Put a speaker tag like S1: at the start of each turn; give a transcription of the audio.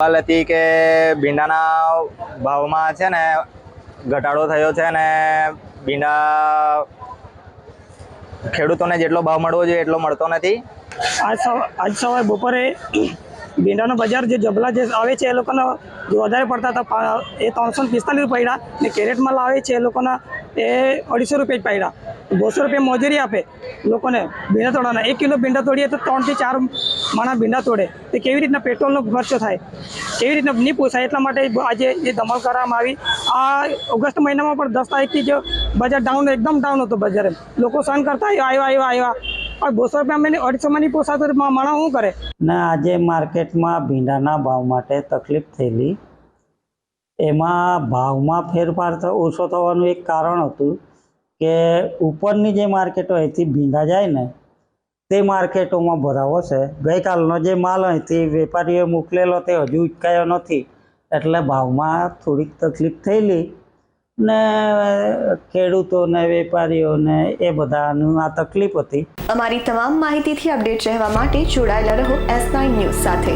S1: સવાલ હતી કે ભીંડાના ભાવમાં છે ને ઘટાડો થયો છે ને ભીંડા ખેડૂતોને જેટલો ભાવ મળવો જોઈએ એટલો મળતો નથી?
S2: આજ સવારે બપોરે ભીંડાનો બજાર જે જબલા જે આવે છે એ લોકોનો જે વધારે પડતા હતા એ ત્રણસો પિસ્તાલીસ પડ્યા ને કેરેટમાં લાવે છે એ લોકોના એ અઢીસો રૂપિયા જ પડ્યા બસો રૂપિયા મજૂરી આપે. લોકોને ભીંડા તોડવાના. એક કિલો ભીંડા તોડીએ તો ત્રણથી ચાર માણસ ભીંડા તોડે. તે કેવી રીતના પેટ્રોલનો ખર્ચો થાય? કેવી રીતના નહીં પોસાય? એટલા માટે આજે જે ધમાલ કરવામાં આવી, આ ઓગસ્ટ મહિનામાં પણ દસ તારીખથી જ બજાર ડાઉન એકદમ ડાઉન હતો બજાર લોકો સહન કરતા આવ્યા આવ્યા આવ્યા બસો રૂપિયા મેં અઢીસોમાં નહીં પોસાતો માણા શું કરે?
S3: ને, આજે માર્કેટમાં ભીંડાના ભાવ માટે તકલીફ થયેલી. એમાં ભાવમાં ફેરફાર ઓછો થવાનું એક કારણ હતું. કે ઉપરની જે માર્કેટો અહીંથી ભીંગા જાય ને, તે માર્કેટોમાં ભરાવો છે. ગઈકાલનો જે માલ અહીંથી વેપારીએ મોકલેલો તે હજુ ઉચકાયો નથી. એટલે ભાવમાં થોડીક તકલીફ થયેલી ને ખેડૂતોને વેપારીઓને એ બધાનું આ તકલીફ હતી.
S4: અમારી તમામ માહિતીથી અપડેટ રહેવા માટે જોડાયેલા રહો એસ નાઇન ન્યૂઝ સાથે.